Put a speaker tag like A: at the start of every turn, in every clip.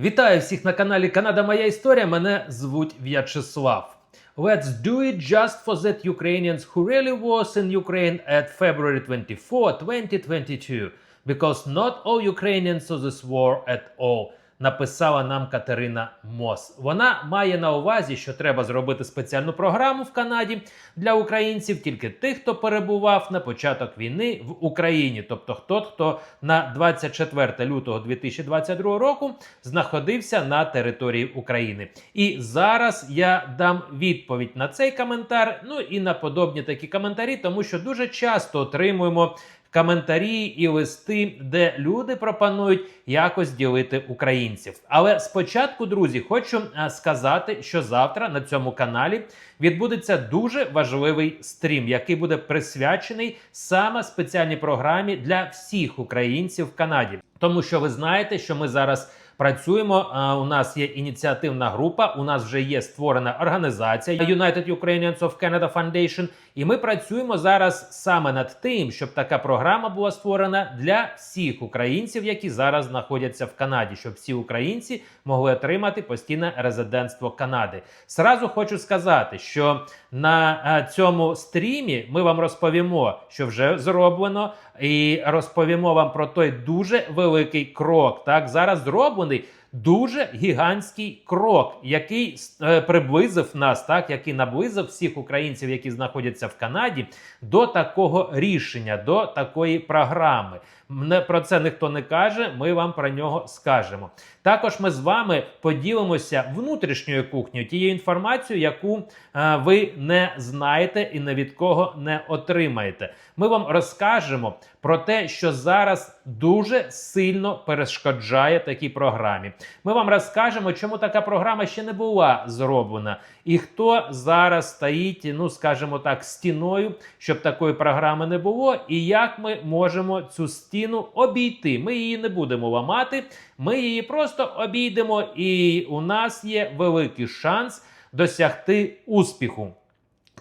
A: Вітаю всіх на каналі Канада Моя Історія. Мене звуть В'ячеслав. Let's do it just for that Ukrainians who really was in Ukraine at February 24, 2022. Because not all Ukrainians saw this war at all. Написала нам Катерина Мос. Вона має на увазі, що треба зробити спеціальну програму в Канаді для українців, тільки тих, хто перебував на початок війни в Україні, тобто хто, хто на 24 лютого 2022 року знаходився на території України. І зараз я дам відповідь на цей коментар, ну і на подобні такі коментарі, тому що дуже часто отримуємо. Коментарі і листи, де люди пропонують якось ділити українців. Але спочатку, друзі, хочу е, сказати, що завтра на цьому каналі відбудеться дуже важливий стрім, який буде присвячений саме спеціальній програмі для всіх українців в Канаді. Тому що ви знаєте, що ми зараз. Працюємо. У нас є ініціативна група. У нас вже є створена організація United Ukrainians of Canada Foundation. І ми працюємо зараз саме над тим, щоб така програма була створена для всіх українців, які зараз знаходяться в Канаді, щоб всі українці могли отримати постійне резидентство Канади. Сразу хочу сказати, що на е, цьому стрімі ми вам розповімо, що вже зроблено, і розповімо вам про той дуже великий крок. Так зараз зроблений. Дуже гігантський крок, який е, приблизив нас, так який наблизив всіх українців, які знаходяться в Канаді, до такого рішення, до такої програми. Не про це ніхто не каже. Ми вам про нього скажемо. Також ми з вами поділимося внутрішньою кухнею, тією інформацією, яку е, ви не знаєте і не від кого не отримаєте. Ми вам розкажемо про те, що зараз дуже сильно перешкоджає такій програмі. Ми вам розкажемо, чому така програма ще не була зроблена, і хто зараз стоїть, ну скажімо так, стіною, щоб такої програми не було, і як ми можемо цю стіну обійти. Ми її не будемо ламати, ми її просто обійдемо, і у нас є великий шанс досягти успіху.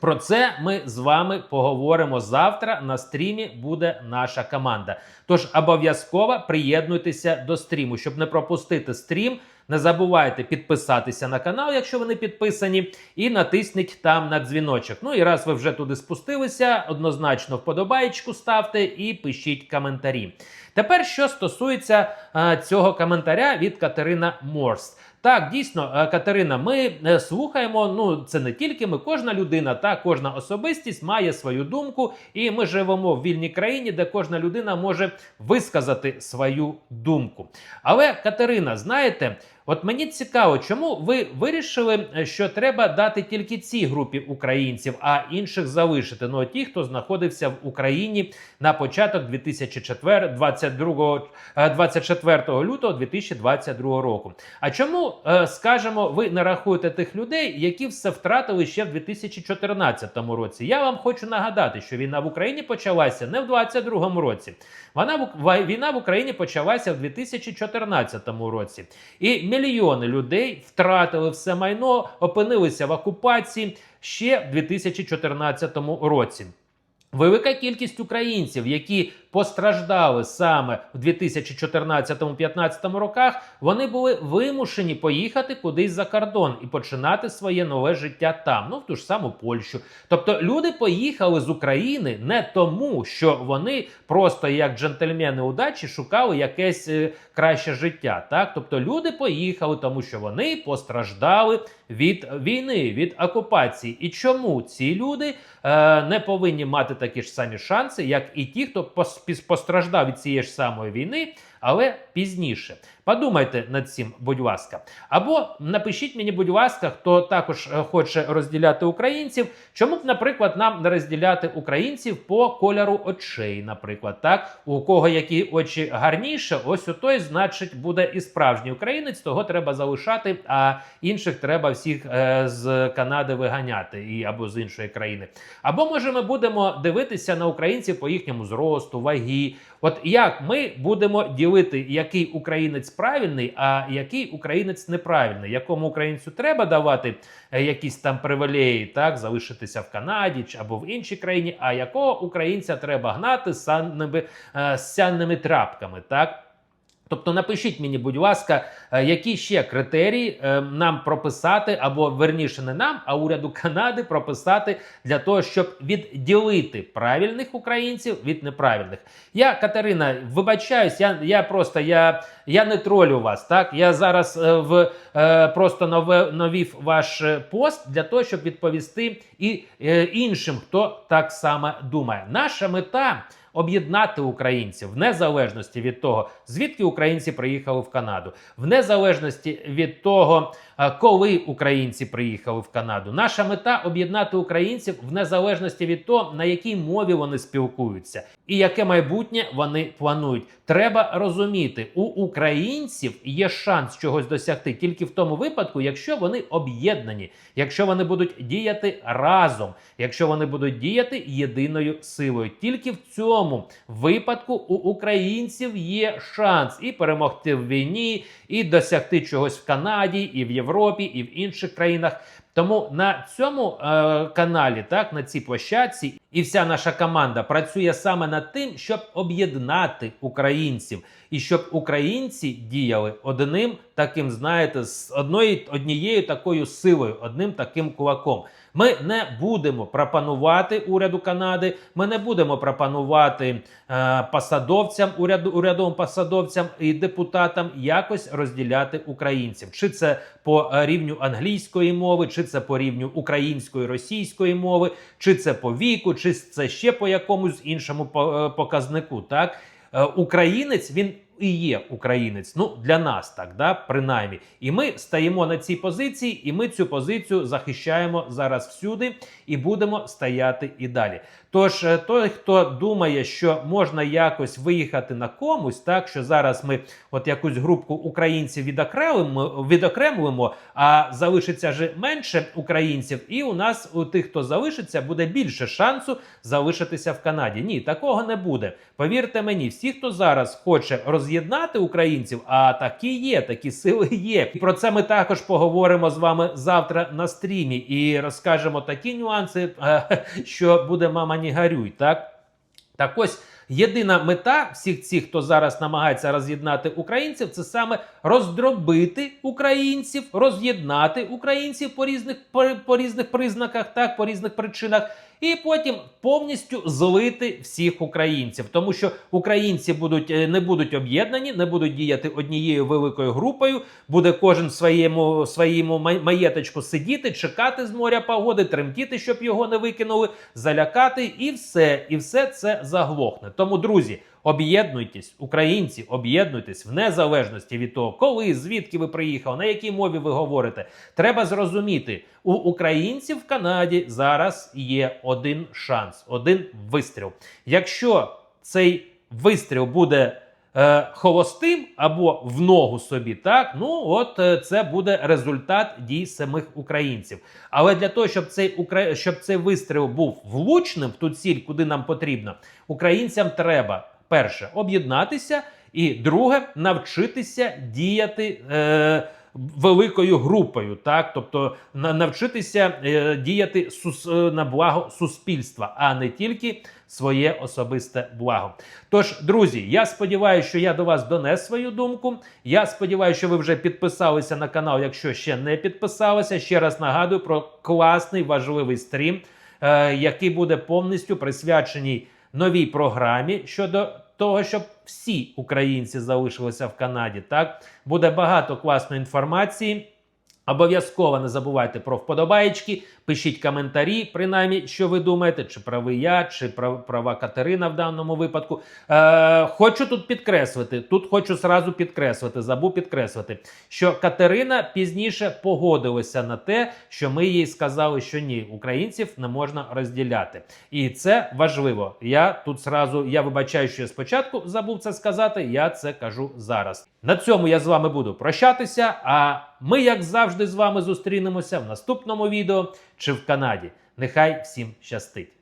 A: Про це ми з вами поговоримо завтра. На стрімі буде наша команда. Тож обов'язково приєднуйтеся до стріму, щоб не пропустити стрім. Не забувайте підписатися на канал, якщо ви не підписані, і натисніть там на дзвіночок. Ну і раз ви вже туди спустилися, однозначно вподобаєчку ставте і пишіть коментарі. Тепер, що стосується а, цього коментаря від Катерина Морс. Так, дійсно, е, Катерина, ми е, слухаємо. Ну, це не тільки ми, кожна людина, та кожна особистість має свою думку, і ми живемо в вільній країні, де кожна людина може висказати свою думку. Але Катерина, знаєте, от мені цікаво, чому ви вирішили, е, що треба дати тільки цій групі українців, а інших залишити. Ну, ті, хто знаходився в Україні на початок 2004, 22, 24 лютого 2022 року. А чому, е, скажімо, ви не рахуєте тих людей, які все втратили ще в 2014 році? Я вам хочу нагадати, що війна в Україні почалася не в 2022 році. Вона війна в Україні почалася в 2014 році, і мільйони людей втратили все майно, опинилися в окупації ще в 2014 році. Велика кількість українців, які постраждали саме в 2014-2015 роках, вони були вимушені поїхати кудись за кордон і починати своє нове життя там, ну в ту ж саму Польщу. Тобто люди поїхали з України не тому, що вони просто як джентльмени удачі шукали якесь е, краще життя. Так, тобто люди поїхали, тому що вони постраждали від війни, від окупації. І чому ці люди е, не повинні мати такі ж самі шанси, як і ті, хто пос постраждав від цієї ж самої війни, але пізніше. Подумайте над цим, будь ласка. Або напишіть мені, будь ласка, хто також е, хоче розділяти українців. Чому б, наприклад, нам не розділяти українців по кольору очей, наприклад, так у кого які очі гарніше, ось у той, значить, буде і справжній українець, того треба залишати, а інших треба всіх е, з Канади виганяти і або з іншої країни. Або може ми будемо дивитися на українців по їхньому зросту, вагі. От як ми будемо ділити, який українець правильний, а який українець неправильний, якому українцю треба давати е, якісь там привілеї, так залишитися в Канаді чи або в іншій країні, а якого українця треба гнати з санними, е, з сянними трапками, так. Тобто напишіть мені, будь ласка, е, які ще критерії е, нам прописати, або верніше не нам, а уряду Канади прописати для того, щоб відділити правильних українців від неправильних. Я Катерина, вибачаюсь, я, я просто я, я не тролю вас. Так я зараз е, в просто нове, новів ваш пост для того, щоб відповісти і іншим, хто так само думає. Наша мета об'єднати українців в незалежності від того, звідки українці приїхали в Канаду, в незалежності від того, е, коли українці приїхали в Канаду. Наша мета об'єднати українців в незалежності від того, на якій мові вони спілкуються і яке майбутнє вони планують. Треба розуміти, у українців є шанс чогось досягти тільки в тому випадку, якщо вони об'єднані, якщо вони будуть діяти разом, якщо вони будуть діяти єдиною силою. Тільки в цьому випадку у українців є шанс і перемогти в війні, і досягти чогось в Канаді, і в Європі, і в інших країнах. Тому на цьому е, каналі, так на цій площадці, і вся наша команда працює саме над тим, щоб об'єднати українців, і щоб українці діяли одним таким, знаєте, з одною однією такою силою, одним таким кулаком. Ми не будемо пропонувати уряду Канади. Ми не будемо пропонувати е, посадовцям, уряду, урядовим посадовцям і депутатам якось розділяти українців. Чи це по е, рівню англійської мови, чи це по рівню української російської мови, чи це по віку, чи це ще по якомусь іншому е, показнику. Так Е, українець він. І є українець, ну для нас так, да, принаймні. І ми стаємо на цій позиції, і ми цю позицію захищаємо зараз всюди і будемо стояти і далі. Тож, е, той, хто думає, що можна якось виїхати на комусь, так що зараз ми от якусь групку українців відокремимо, відокремуємо, а залишиться же менше українців, і у нас у тих, хто залишиться, буде більше шансу залишитися в Канаді. Ні, такого не буде. Повірте мені, всі, хто зараз хоче роз'єднати українців, а такі є, такі сили є. І про це ми також поговоримо з вами завтра на стрімі і розкажемо такі нюанси, е, що буде мама не гарюй, так? Так ось єдина мета всіх цих, хто зараз намагається роз'єднати українців, це саме роздробити українців, роз'єднати українців по різних по, по різних признаках, так по різних причинах. І потім повністю злити всіх українців, тому що українці будуть е, не будуть об'єднані, не будуть діяти однією великою групою. Буде кожен своєму своєму маєточку сидіти, чекати з моря погоди, тремтіти, щоб його не викинули, залякати, і все, і все це заглохне. Тому, друзі, об'єднуйтесь, українці, об'єднуйтесь в незалежності від того, коли, звідки ви приїхали, на якій мові ви говорите. Треба зрозуміти, у українців в Канаді зараз є один шанс, один вистріл. Якщо цей вистріл буде е, холостим або в ногу собі, так ну от е, це буде результат дій самих українців. Але для того, щоб цей укра... щоб цей вистріл був влучним в ту ціль, куди нам потрібно, українцям треба перше об'єднатися, і друге навчитися діяти. Е, Великою групою, так тобто навчитися е, діяти е, на благо суспільства, а не тільки своє особисте благо. Тож, друзі, я сподіваюся, що я до вас донес свою думку. Я сподіваюся, що ви вже підписалися на канал, якщо ще не підписалися. Ще раз нагадую про класний важливий стрім, е, який буде повністю присвячений новій програмі щодо того, щоб всі українці залишилися в Канаді. Так буде багато класної інформації. Обов'язково не забувайте про вподобаєчки, пишіть коментарі, принаймні, що ви думаєте, чи правий я, чи прав- права Катерина в даному випадку. Е, хочу тут підкреслити, тут хочу зразу підкреслити, забув підкреслити, що Катерина пізніше погодилася на те, що ми їй сказали, що ні, українців не можна розділяти. І це важливо. Я тут зразу, я вибачаю, що я спочатку забув це сказати, я це кажу зараз. На цьому я з вами буду прощатися. А ми, як завжди, з вами зустрінемося в наступному відео чи в Канаді. Нехай всім щастить!